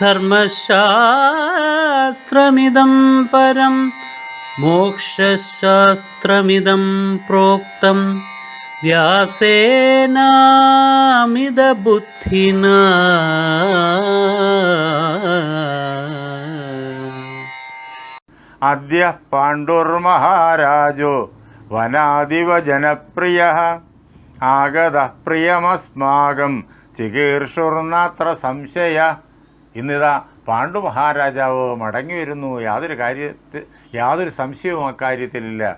ധർമ്മശാസ്ത്രമിദം പരം മോക്ഷശാസ്ത്രമിതം പ്രോക്തം. വ്യാസേനാമിതബുദ്ധിന. അദ്യ പാണ്ഡുർമഹാരാജോ വനാദിവ ജനപ്രിയ. ആഗത പ്രിയമസ്മാകം ചികീർഷുർനാത്ര സംശയ. ഇന്നിതാ പാണ്ഡു മഹാരാജാവ് മടങ്ങി വരുന്നു യാതൊരു കാര്യത്തിൽ യാതൊരു സംശയവും അക്കാര്യത്തിലില്ല.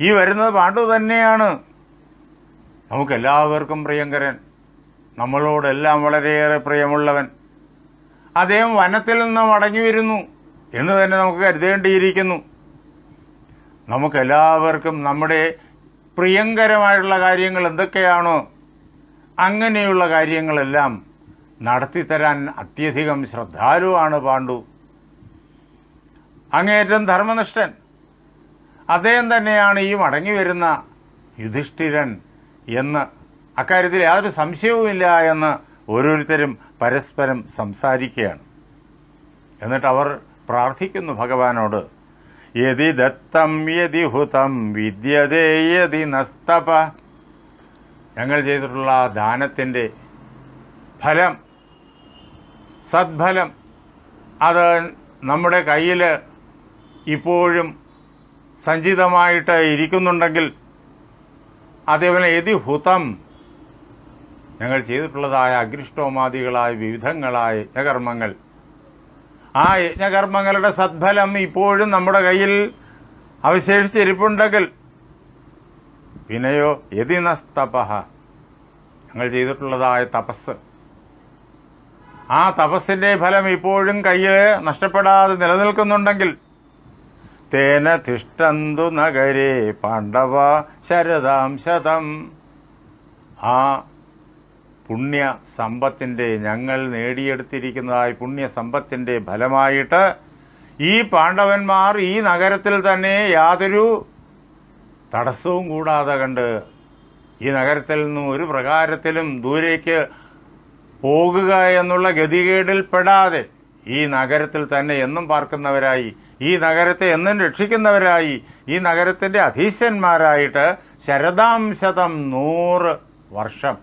ഈ വരുന്നത് പാണ്ഡു തന്നെയാണ്. നമുക്കെല്ലാവർക്കും പ്രിയങ്കരൻ. നമ്മളോടെല്ലാം വളരെയേറെ പ്രിയമുള്ളവൻ. അദ്ദേഹം വനത്തിൽ നിന്ന് മടങ്ങി വരുന്നു എന്ന് തന്നെ നമുക്ക് കരുതേണ്ടിയിരിക്കുന്നു. നമുക്കെല്ലാവർക്കും നമ്മുടെ പ്രിയങ്കരമായിട്ടുള്ള കാര്യങ്ങൾ എന്തൊക്കെയാണോ? അങ്ങനെയുള്ള കാര്യങ്ങളെല്ലാം നടത്തിത്തരാൻ അത്യധികം ശ്രദ്ധാലുവാണ് പാണ്ഡു. അങ്ങേറ്റം ധർമ്മനിഷ്ഠൻ. അദ്ദേഹം തന്നെയാണ് ഈ മടങ്ങി വരുന്ന യുധിഷ്ഠിരൻ എന്ന്. അക്കാര്യത്തിൽ യാതൊരു സംശയവുമില്ല എന്ന് ഓരോരുത്തരും പരസ്പരം സംസാരിക്കുകയാണ്. എന്നിട്ട് അവർ പ്രാർത്ഥിക്കുന്നു ഭഗവാനോട് യതി ദത്തം യതി ഹുതം വിദ്യതേ യതി നസ്തപ. ഞങ്ങൾ ചെയ്തിട്ടുള്ള ദാനത്തിന്റെ ഫലം സദ്ഫലം. അത് നമ്മുടെ കയ്യിൽ ഇപ്പോഴും സഞ്ചിതമായിട്ട് ഇരിക്കുന്നുണ്ടെങ്കിൽ അതേപോലെ എതി ഹുതം. ഞങ്ങൾ ചെയ്തിട്ടുള്ളതായ അഗ്രിഷ്ടോമാദികളായ വിവിധങ്ങളായ യജ്ഞകർമ്മങ്ങൾ ആ യജ്ഞകർമ്മങ്ങളുടെ സദ്ഫലം ഇപ്പോഴും നമ്മുടെ കയ്യിൽ അവശേഷിച്ചിരിപ്പുണ്ടെങ്കിൽ പിന്നെയോ യതിനസ്തപഹ ഞങ്ങൾ ചെയ്തിട്ടുള്ളതായ തപസ്. ആ തപസ്സിന്റെ ഫലം ഇപ്പോഴും കയ്യിൽ നഷ്ടപ്പെടാതെ നിലനിൽക്കുന്നുണ്ടെങ്കിൽ തേന തിഷ്ടന്തു നഗരേ പാണ്ഡവ ശരദാംശതം ആ പുണ്യ സമ്പത്തിന്റെ ഞങ്ങൾ നേടിയെടുത്തിരിക്കുന്നതായി പുണ്യ സമ്പത്തിന്റെ ഫലമായിട്ട് ഈ പാണ്ഡവന്മാർ ഈ നഗരത്തിൽ തന്നെ യാതൊരു തടസ്സവും കൂടാതെ കണ്ട് ഈ നഗരത്തിൽ നിന്നും ഒരു പ്രകാരത്തിലും ദൂരേക്ക് പോകുക എന്നുള്ള ഗതികേടിൽപ്പെടാതെ ഈ നഗരത്തിൽ തന്നെ എന്നും പാർക്കുന്നവരായി ഈ നഗരത്തെ എന്നും രക്ഷിക്കുന്നവരായി ഈ നഗരത്തിന്റെ അധീശന്മാരായിട്ട് ശരദാംശതം നൂറ് വർഷം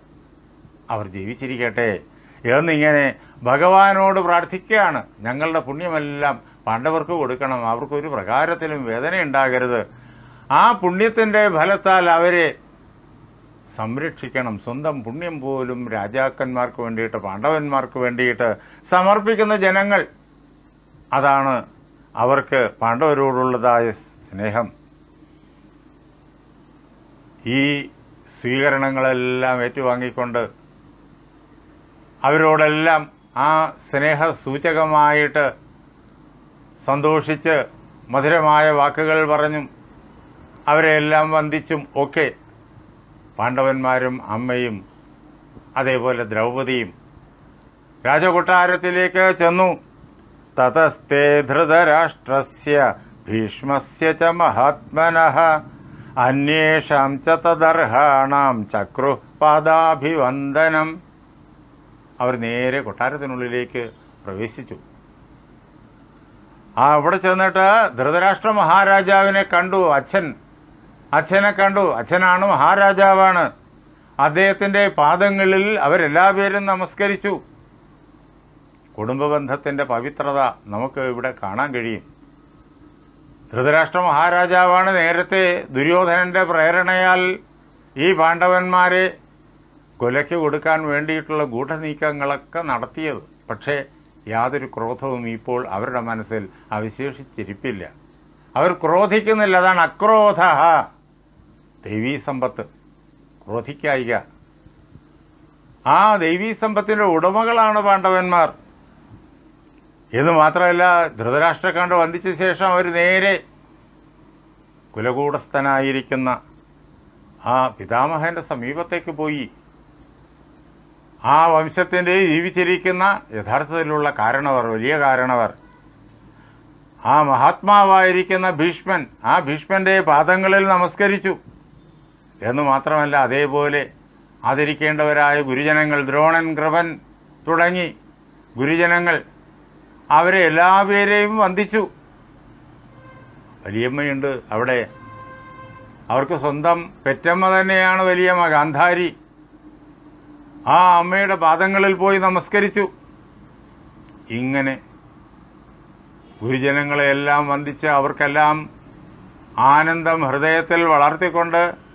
അവർ ജീവിച്ചിരിക്കട്ടെ എന്നിങ്ങനെ ഭഗവാനോട് പ്രാർത്ഥിക്കുകയാണ്. ഞങ്ങളുടെ പുണ്യമെല്ലാം പാണ്ഡവർക്ക് കൊടുക്കണം. അവർക്കൊരു പ്രകാരത്തിലും വേദന ഉണ്ടാകരുത് ആ പുണ്യത്തിന്റെ ഫലത്താൽ അവരെ സംരക്ഷിക്കണം. സ്വന്തം പുണ്യം പോലും രാജാക്കന്മാർക്ക് വേണ്ടിയിട്ട് പാണ്ഡവന്മാർക്ക് വേണ്ടിയിട്ട് സമർപ്പിക്കുന്ന ജനങ്ങൾ. അതാണ് അവർക്ക് പാണ്ഡവരോടുള്ളതായ സ്നേഹം. ഈ സ്വീകരണങ്ങളെല്ലാം ഏറ്റുവാങ്ങിക്കൊണ്ട് അവരോടെല്ലാം ആ സ്നേഹ സൂചകമായിട്ട് സന്തോഷിച്ച് മധുരമായ വാക്കുകൾ പറഞ്ഞും അവരെല്ലാം വന്ദിച്ചും ഒക്കെ പാണ്ഡവന്മാരും അമ്മയും അതേപോലെ ദ്രൗപദിയും രാജകൊട്ടാരത്തിലേക്ക് ചെന്നു. തതസ്തേ ധൃതരാഷ്ട്രസ്യ ഭീഷ്മസ്യ ച മഹാത്മനഃ. അന്യേഷാം ച തദർഹാണാം ചക്രു പാദാഭിവന്ദനം അവർ നേരെ കൊട്ടാരത്തിനുള്ളിലേക്ക് പ്രവേശിച്ചു. ആ അവിടെ ചെന്നിട്ട് ധൃതരാഷ്ട്ര മഹാരാജാവിനെ കണ്ടു അച്ഛൻ. അച്ഛനെ കണ്ടു. അച്ഛനാണ് മഹാരാജാവാണ്. അദ്ദേഹത്തിന്റെ പാദങ്ങളിൽ അവരെല്ലാവരും നമസ്കരിച്ചു. കുടുംബബന്ധത്തിന്റെ പവിത്രത നമുക്ക് ഇവിടെ കാണാൻ കഴിയും. ധൃതരാഷ്ട്ര മഹാരാജാവാണ് നേരത്തെ ദുര്യോധനന്റെ പ്രേരണയാൽ ഈ പാണ്ഡവന്മാരെ കൊലയ്ക്ക് കൊടുക്കാൻ വേണ്ടിയിട്ടുള്ള ഗൂഢനീക്കങ്ങളൊക്കെ നടത്തിയത്. പക്ഷേ യാതൊരു ക്രോധവും ഇപ്പോൾ അവരുടെ മനസ്സിൽ അവശേഷിച്ചിരിപ്പില്ല. അവർ ക്രോധിക്കുന്നില്ല. അതാണ് അക്രോധ. ദൈവീ സമ്പത്ത് ക്രോധിക്കായിക. ആ ദൈവീ സമ്പത്തിന്റെ ഉടമകളാണ് പാണ്ഡവന്മാർ. എന്ന് മാത്രമല്ല ധൃതരാഷ്ട്ര കണ്ട് വന്ദിച്ച ശേഷം അവർ നേരെ കുലകൂടസ്ഥനായിരിക്കുന്ന ആ പിതാമഹന്റെ സമീപത്തേക്ക് പോയി. ആ വംശത്തിന്റെ ജീവിച്ചിരിക്കുന്ന യഥാർത്ഥത്തിലുള്ള കാരണവർ വലിയ കാരണവർ. ആ മഹാത്മാവായിരിക്കുന്ന ഭീഷ്മൻ ആ ഭീഷ്മന്റെ പാദങ്ങളിൽ നമസ്കരിച്ചു. എന്ന് മാത്രമല്ല അതേപോലെ ആദരിക്കേണ്ടവരായ ഗുരുജനങ്ങൾ ദ്രോണൻ കൃപൻ തുടങ്ങി ഗുരുജനങ്ങൾ അവരെ എല്ലാവരെയും വന്ദിച്ചു. വലിയമ്മയുണ്ട് അവിടെ. അവർക്ക് സ്വന്തം പെറ്റമ്മ തന്നെയാണ് വലിയമ്മ ഗാന്ധാരി. ആ അമ്മയുടെ പാദങ്ങളിൽ പോയി നമസ്കരിച്ചു. ഇങ്ങനെ ഗുരുജനങ്ങളെയെല്ലാം വന്ദിച്ച് അവർക്കെല്ലാം ആനന്ദം ഹൃദയത്തിൽ വളർത്തിക്കൊണ്ട്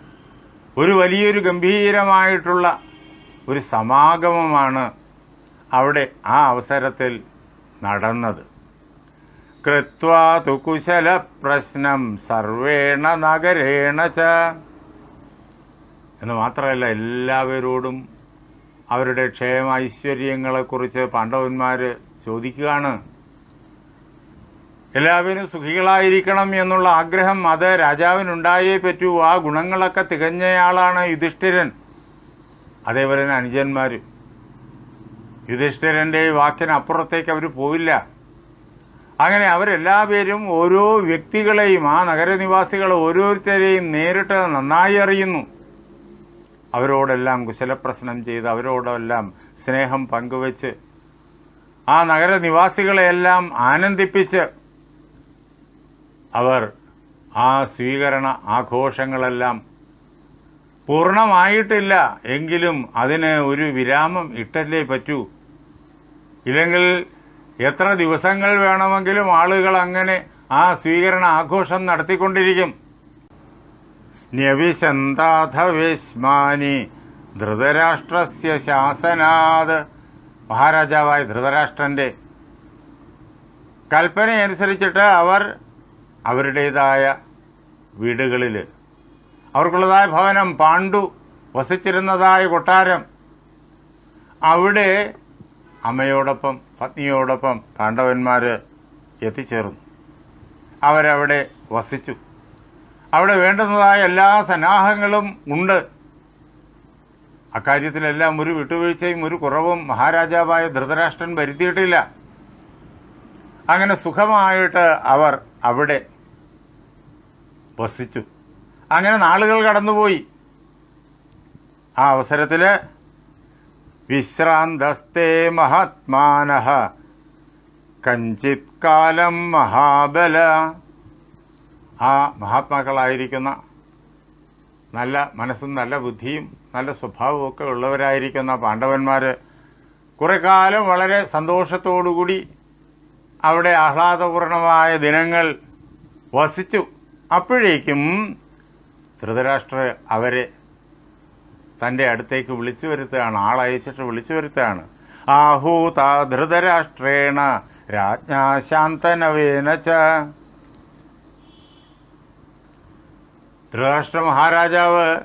ഒരു വലിയൊരു ഗംഭീരമായിട്ടുള്ള ഒരു സമാഗമമാണ് അവിടെ ആ അവസരത്തിൽ നടന്നത്. കൃത്വാ കുശല പ്രശ്നം സർവേണ നഗരേണ ച. എന്ന് മാത്രമല്ല എല്ലാവരോടും അവരുടെ ക്ഷേമ ഐശ്വര്യങ്ങളെക്കുറിച്ച് പാണ്ഡവന്മാർ ചോദിക്കുകയാണ്. എല്ലാവരും സുഖികളായിരിക്കണം എന്നുള്ള ആഗ്രഹം അത് രാജാവിനുണ്ടായേ പറ്റൂ. ആ ഗുണങ്ങളൊക്കെ തികഞ്ഞയാളാണ് യുധിഷ്ഠിരൻ. അതേപോലെ തന്നെ അനുജന്മാർ യുധിഷ്ഠിരന്റെ വാക്കിനപ്പുറത്തേക്ക് അവർ പോയില്ല അങ്ങനെ അവരെല്ലാവരും ഓരോ വ്യക്തികളെയും ആ നഗരനിവാസികൾ ഓരോരുത്തരെയും നേരിട്ട് നന്നായി അറിയുന്നു. അവരോടെല്ലാം കുശലപ്രശ്നം ചെയ്ത് അവരോടെല്ലാം സ്നേഹം പങ്കുവച്ച് ആ നഗരനിവാസികളെയെല്ലാം ആനന്ദിപ്പിച്ച് അവർ ആ സ്വീകരണ ആഘോഷങ്ങളെല്ലാം പൂർണമായിട്ടില്ല എങ്കിലും അതിന് ഒരു വിരാമം ഇട്ടല്ലേ പറ്റൂ. ഇല്ലെങ്കിൽ എത്ര ദിവസങ്ങൾ വേണമെങ്കിലും ആളുകൾ അങ്ങനെ ആ സ്വീകരണ ആഘോഷം നടത്തിക്കൊണ്ടിരിക്കും. ന്യവിശന്താഥവേശ്മാനി ധൃതരാഷ്ട്രസ്യ ശാസനാത്. മഹാരാജാവായ ധൃതരാഷ്ട്രന്റെ കൽപ്പനയനുസരിച്ചിട്ട് അവർ അവരുടേതായ വീടുകളിൽ അവർക്കുള്ളതായ ഭവനം പാണ്ഡു വസിച്ചിരുന്നതായ കൊട്ടാരം. അവിടെ അമ്മയോടൊപ്പം പത്നിയോടൊപ്പം പാണ്ഡവന്മാർ എത്തിച്ചേർന്നു. അവരവിടെ വസിച്ചു. അവിടെ വേണ്ടുന്നതായ എല്ലാ സന്നാഹങ്ങളും ഉണ്ട്. അക്കാര്യത്തിലെല്ലാം ഒരു വിട്ടുവീഴ്ചയും ഒരു കുറവും മഹാരാജാവായ ധൃതരാഷ്ട്രൻ വരുത്തിയിട്ടില്ല. അങ്ങനെ സുഖമായിട്ട് അവർ അവിടെ വസിച്ചു. അങ്ങനെ നാളുകൾ കടന്നുപോയി. ആ അവസരത്തിൽ വിശ്രാന്തസ്തേ മഹാത്മാന. കഞ്ചിത് കാലം മഹാബല. ആ മഹാത്മാക്കളായിരിക്കുന്ന നല്ല മനസ്സും നല്ല ബുദ്ധിയും നല്ല സ്വഭാവവും ഒക്കെ ഉള്ളവരായിരിക്കുന്ന പാണ്ഡവന്മാർ കുറെ കാലം വളരെ സന്തോഷത്തോടുകൂടി അവിടെ ആഹ്ലാദപൂർണമായ ദിനങ്ങൾ വസിച്ചു. അപ്പോഴേക്കും ധൃതരാഷ്ട്ര അവരെ തന്റെ അടുത്തേക്ക് വിളിച്ചു വരുത്തുകയാണ് ആളയച്ചിട്ട് വിളിച്ചു വരുത്തുകയാണ്. ആഹൂത ധൃതരാഷ്ട്രേണ രാജ്ഞാ ശാന്തനവേന ച. ധൃതരാഷ്ട്ര മഹാരാജാവ്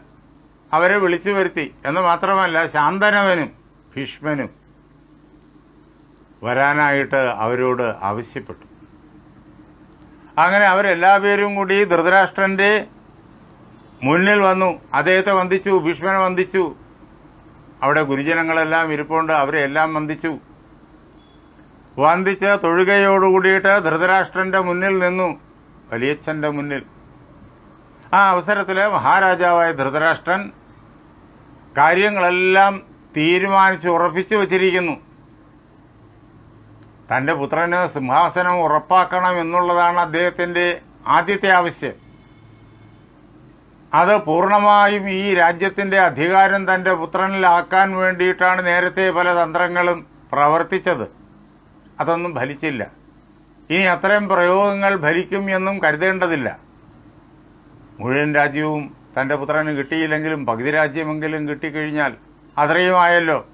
അവരെ വിളിച്ചു വരുത്തി. എന്ന് മാത്രമല്ല ശാന്തനവനും ഭീഷ്മനും വരാനായിട്ട് അവരോട് ആവശ്യപ്പെട്ടു. അങ്ങനെ അവരെല്ലാ പേരും കൂടി ധൃതരാഷ്ട്രന്റെ മുന്നിൽ വന്നു. അദ്ദേഹത്തെ വന്ദിച്ചു ഭീഷ്മനെ വന്ദിച്ചു. അവിടെ ഗുരുജനങ്ങളെല്ലാം ഇരിപ്പുണ്ട് അവരെ എല്ലാം വന്ദിച്ചു. വന്ദിച്ച് തൊഴുകയോടുകൂടിയിട്ട് ധൃതരാഷ്ട്രന്റെ മുന്നിൽ നിന്നു വലിയച്ഛന്റെ മുന്നിൽ. ആ അവസരത്തിൽ മഹാരാജാവായ ധൃതരാഷ്ട്രൻ കാര്യങ്ങളെല്ലാം തീരുമാനിച്ച് ഉറപ്പിച്ചു വച്ചിരിക്കുന്നു. തന്റെ പുത്രന് സിംഹാസനം ഉറപ്പാക്കണം എന്നുള്ളതാണ് അദ്ദേഹത്തിന്റെ ആദ്യത്തെ ആവശ്യം. അത് പൂർണമായും ഈ രാജ്യത്തിന്റെ അധികാരം തന്റെ പുത്രനിലാക്കാൻ വേണ്ടിയിട്ടാണ് നേരത്തെ പല തന്ത്രങ്ങളും പ്രവർത്തിച്ചത്. അതൊന്നും ഫലിച്ചില്ല. ഇനി അത്തരം പ്രയോഗങ്ങൾ ഭരിക്കും എന്നും കരുതേണ്ടതില്ല. മുഴുവൻ രാജ്യവും തന്റെ പുത്രന് കിട്ടിയില്ലെങ്കിലും പകുതി രാജ്യമെങ്കിലും കിട്ടിക്കഴിഞ്ഞാൽ അത്രയുമായല്ലോ.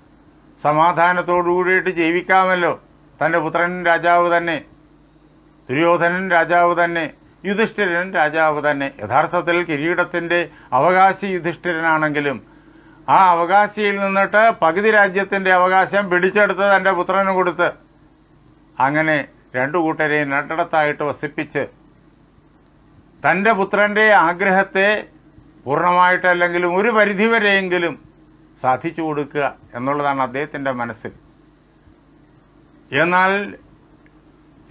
സമാധാനത്തോടു കൂടിയിട്ട് ജീവിക്കാമല്ലോ. തന്റെ പുത്രൻ രാജാവ് തന്നെ ദുര്യോധനൻ രാജാവ് തന്നെ യുധിഷ്ഠിരൻ രാജാവ് തന്നെ. യഥാർത്ഥത്തിൽ കിരീടത്തിന്റെ അവകാശി യുധിഷ്ഠിരനാണെങ്കിലും ആ അവകാശിയിൽ നിന്നിട്ട് പകുതി രാജ്യത്തിന്റെ അവകാശം പിടിച്ചെടുത്ത് തന്റെ പുത്രന് കൊടുത്ത് അങ്ങനെ രണ്ടു കൂട്ടരെയും രണ്ടിടത്തായിട്ട് വസിപ്പിച്ച് തന്റെ പുത്രന്റെ ആഗ്രഹത്തെ പൂർണമായിട്ടല്ലെങ്കിലും ഒരു പരിധിവരെയെങ്കിലും സാധിച്ചു കൊടുക്കുക എന്നുള്ളതാണ് അദ്ദേഹത്തിന്റെ മനസ്സിൽ. എന്നാൽ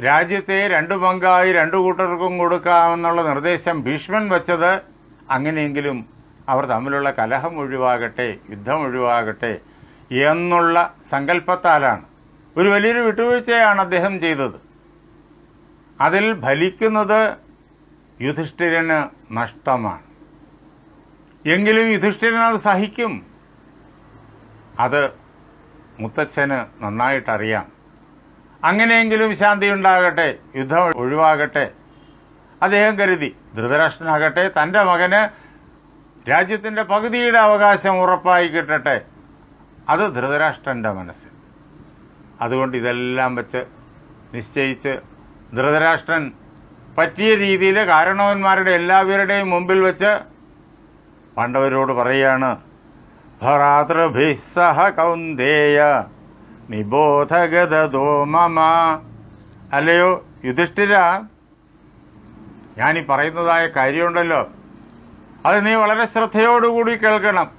രാജ്യത്തെ രണ്ടു പങ്കായി രണ്ടു കൂട്ടർക്കും കൊടുക്കാമെന്നുള്ള നിർദ്ദേശം ഭീഷ്മൻ വച്ചത് അങ്ങനെയെങ്കിലും അവർ തമ്മിലുള്ള കലഹം ഒഴിവാകട്ടെ യുദ്ധം ഒഴിവാകട്ടെ എന്നുള്ള സങ്കല്പത്താലാണ് ഒരു വലിയൊരു വിട്ടുവീഴ്ചയാണ് അദ്ദേഹം ചെയ്തത്. അതിൽ ഫലിക്കുന്നത് യുധിഷ്ഠിരന് നഷ്ടമാണ്. എങ്കിലും യുധിഷ്ഠിരൻ അത് സഹിക്കും. അത് മുത്തച്ഛന് നന്നായിട്ടറിയാം. അങ്ങനെയെങ്കിലും ശാന്തി ഉണ്ടാകട്ടെ യുദ്ധം ഒഴിവാകട്ടെ. അദ്ദേഹം കരുതി ധൃതരാഷ്ട്രനാകട്ടെ തന്റെ മകന് രാജ്യത്തിന്റെ പകുതിയുടെ അവകാശം ഉറപ്പായി കിട്ടട്ടെ. അത് ധൃതരാഷ്ട്രന്റെ മനസ്സ്. അതുകൊണ്ട് ഇതെല്ലാം വെച്ച് നിശ്ചയിച്ച് ധൃതരാഷ്ട്രൻ പറ്റിയ രീതിയിൽ കാരണവന്മാരുടെ എല്ലാവരുടെയും മുമ്പിൽ വെച്ച് പാണ്ഡവരോട് പറയുകയാണ് ഭ്രാതൃഭിസ്സഹ കൗന്ദേയ നിബോധഗതോ മമ. അല്ലയോ യുധിഷ്ഠിര ഞാനീ പറയുന്നതായ കാര്യമുണ്ടല്ലോ. അത് നീ വളരെ ശ്രദ്ധയോടുകൂടി കേൾക്കണം.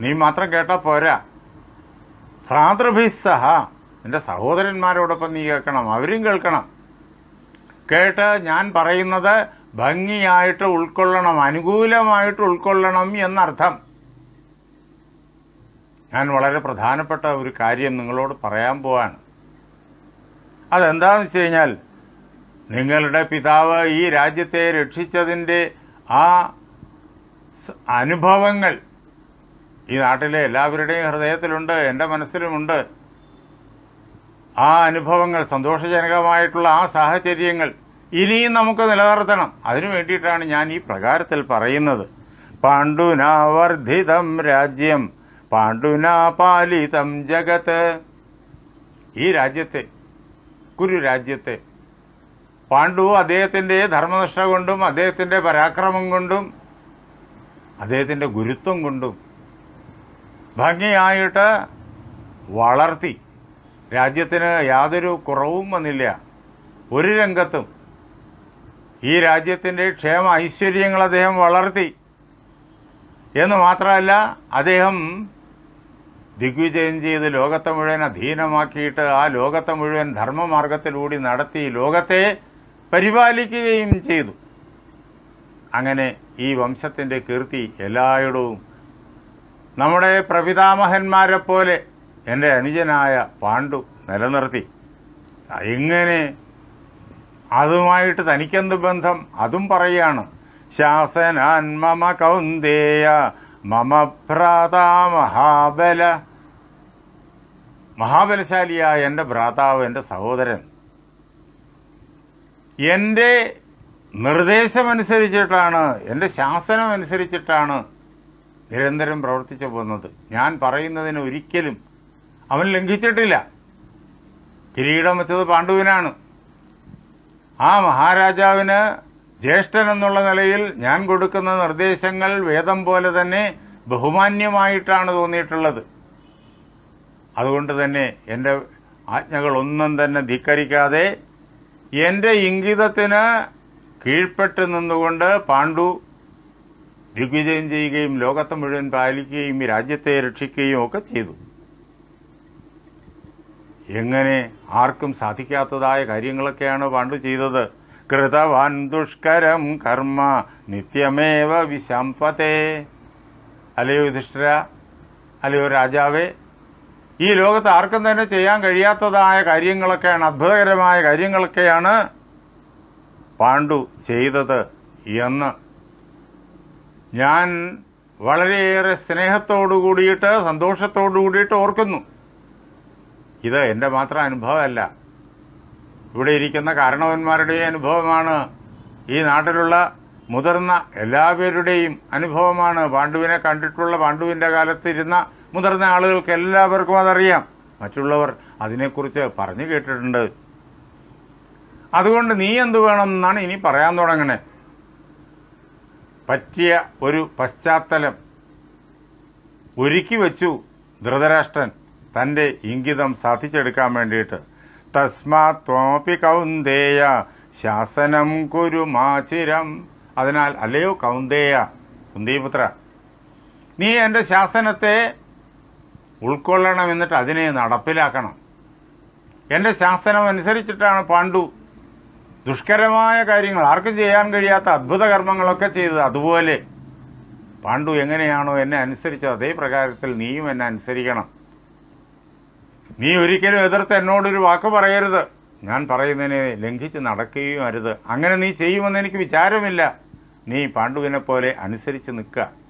നീ മാത്രം കേട്ടാൽ പോരാ. ഭ്രാതൃഭിസ്സഹ. നിന്റെ സഹോദരന്മാരോടൊപ്പം നീ കേൾക്കണം അവരും കേൾക്കണം. കേട്ട് ഞാൻ പറയുന്നത് ഭംഗിയായിട്ട് ഉൾക്കൊള്ളണം അനുകൂലമായിട്ട് ഉൾക്കൊള്ളണം എന്നർത്ഥം. ഞാൻ വളരെ പ്രധാനപ്പെട്ട ഒരു കാര്യം നിങ്ങളോട് പറയാൻ പോവാണ്. അതെന്താണെന്ന് വെച്ച് കഴിഞ്ഞാൽ നിങ്ങളുടെ പിതാവ് ഈ രാജ്യത്തെ രക്ഷിച്ചതിന്റെ ആ അനുഭവങ്ങൾ ഈ നാട്ടിലെ എല്ലാവരുടെയും ഹൃദയത്തിലുണ്ട് എന്റെ മനസ്സിലുമുണ്ട്. ആ അനുഭവങ്ങൾ സന്തോഷജനകമായിട്ടുള്ള ആ സാഹചര്യങ്ങൾ ഇനിയും നമുക്ക് നിലനിർത്തണം. അതിനു വേണ്ടിയിട്ടാണ് ഞാൻ ഈ പ്രകാരത്തിൽ പറയുന്നത്. പാണ്ഡുനാവർദ്ധിതം രാജ്യം പാണ്ഡുനാ പാലിതം ജഗത്ത് ഈ രാജ്യത്തെ കുരു രാജ്യത്തെ പാണ്ഡു അദ്ദേഹത്തിന്റെ ധർമ്മനിഷ്ഠ കൊണ്ടും അദ്ദേഹത്തിന്റെ പരാക്രമം കൊണ്ടും അദ്ദേഹത്തിന്റെ ഗുരുത്വം കൊണ്ടും ഭംഗിയായിട്ട് വളർത്തി. രാജ്യത്തിന് യാതൊരു കുറവും വന്നില്ല. ഒരു രംഗത്തും ഈ രാജ്യത്തിന്റെ ക്ഷേമ ഐശ്വര്യങ്ങൾ അദ്ദേഹം വളർത്തി. എന്ന് മാത്രമല്ല അദ്ദേഹം ദിഗ്വിജയം ചെയ്ത് ലോകത്തെ മുഴുവൻ അധീനമാക്കിയിട്ട് ആ ലോകത്തെ മുഴുവൻ ധർമ്മമാർഗത്തിലൂടി നടത്തി ലോകത്തെ പരിപാലിക്കുകയും ചെയ്തു. അങ്ങനെ ഈ വംശത്തിന്റെ കീർത്തി എല്ലായിടവും നമ്മുടെ പ്രപിതാമഹന്മാരെ പോലെ എന്റെ അനുജനായ പാണ്ഡു നിലനിർത്തി. എങ്ങനെ അതുമായിട്ട് തനിക്കെന്ത് ബന്ധം? അതും പറയാണ്. ശാസനാൻ മമ കൗന്ദേയ മമ ഭ്രാതാ മഹാബല. മഹാബലശാലിയായ എന്റെ ഭ്രാതാവ് എന്റെ സഹോദരൻ. എന്റെ നിർദ്ദേശമനുസരിച്ചിട്ടാണ് എന്റെ ശാസനം അനുസരിച്ചിട്ടാണ് നിരന്തരം പ്രവർത്തിച്ചു പോകുന്നത്. ഞാൻ പറയുന്നതിന് ഒരിക്കലും അവൻ ലംഘിച്ചിട്ടില്ല. കിരീടം വെച്ചത് പാണ്ഡുവിനാണ്. ആ മഹാരാജാവിന് ജ്യേഷ്ഠൻ എന്നുള്ള നിലയിൽ ഞാൻ കൊടുക്കുന്ന നിർദ്ദേശങ്ങൾ വേദം പോലെ തന്നെ ബഹുമാന്യമായിട്ടാണ് തോന്നിയിട്ടുള്ളത്. അതുകൊണ്ട് തന്നെ എന്റെ ആജ്ഞകളൊന്നും തന്നെ ധിക്കരിക്കാതെ എന്റെ ഇംഗിതത്തിന് കീഴ്പ്പെട്ട് നിന്നുകൊണ്ട് പാണ്ഡു ദിഗ്വിജയം ചെയ്യുകയും ലോകത്തെ മുഴുവൻ പാലിക്കുകയും ഈ രാജ്യത്തെ രക്ഷിക്കുകയും ഒക്കെ ചെയ്തു. എങ്ങനെ ആർക്കും സാധിക്കാത്തതായ കാര്യങ്ങളൊക്കെയാണ് പാണ്ഡു ചെയ്തത്. കൃതവാൻ ദുഷ്കരം കർമ്മ നിത്യമേവ വിശമ്പതേ അല്ലയോ യുധിഷ്ഠിര അല്ലയോ രാജാവേ ഈ ലോകത്ത് ആർക്കും തന്നെ ചെയ്യാൻ കഴിയാത്തതായ കാര്യങ്ങളൊക്കെയാണ് അത്ഭുതകരമായ കാര്യങ്ങളൊക്കെയാണ് പാണ്ഡു ചെയ്തത് എന്ന്. ഞാൻ വളരെയേറെ സ്നേഹത്തോടു കൂടിയിട്ട് സന്തോഷത്തോടു കൂടിയിട്ട് ഓർക്കുന്നു. ഇത് എന്റെ മാത്രം അനുഭവമല്ല. ഇവിടെ ഇരിക്കുന്ന കാരണവന്മാരുടെ അനുഭവമാണ്. ഈ നാട്ടിലുള്ള മുതിർന്ന എല്ലാവരുടെയും അനുഭവമാണ്. പാണ്ഡുവിനെ കണ്ടിട്ടുള്ള പാണ്ഡുവിന്റെ കാലത്തിരുന്ന മുതിർന്ന ആളുകൾക്ക് എല്ലാവർക്കും അതറിയാം. മറ്റുള്ളവർ അതിനെക്കുറിച്ച് പറഞ്ഞു കേട്ടിട്ടുണ്ട്. അതുകൊണ്ട് നീ എന്തു വേണമെന്നാണ് ഇനി പറയാൻ തുടങ്ങണേ. പറ്റിയ ഒരു പശ്ചാത്തലം ഒരുക്കി വച്ചു ധൃതരാഷ്ട്രൻ തന്റെ ഇംഗിതം സാധിച്ചെടുക്കാൻ വേണ്ടിയിട്ട്. തസ്മാത് കൗന്ദേയ. ശാസനം കുരുമാചിരം അതിനാൽ അല്ലയോ കൗന്ദേയ? കുന്തിപുത്ര നീ എന്റെ ശാസനത്തെ ഉൾക്കൊള്ളണം എന്നിട്ട് അതിനെ നടപ്പിലാക്കണം. എന്റെ ശാസനം അനുസരിച്ചിട്ടാണ് പാണ്ഡു ദുഷ്കരമായ കാര്യങ്ങൾ ആർക്കും ചെയ്യാൻ കഴിയാത്ത അത്ഭുത കർമ്മങ്ങളൊക്കെ ചെയ്തത് അതുപോലെ. പാണ്ഡു എങ്ങനെയാണോ എന്നെ അനുസരിച്ചത് അതേ പ്രകാരത്തിൽ നീയും എന്നെ അനുസരിക്കണം. നീ ഒരിക്കലും എതിർത്ത് എന്നോടൊരു വാക്ക് പറയരുത്. ഞാൻ പറയുന്നതിനെ ലംഘിച്ച് നടക്കുകയും അരുത്. അങ്ങനെ നീ ചെയ്യുമെന്ന് എനിക്ക് വിചാരമില്ല. നീ പാണ്ഡുവിനെ പോലെ അനുസരിച്ച് നിൽക്കുക.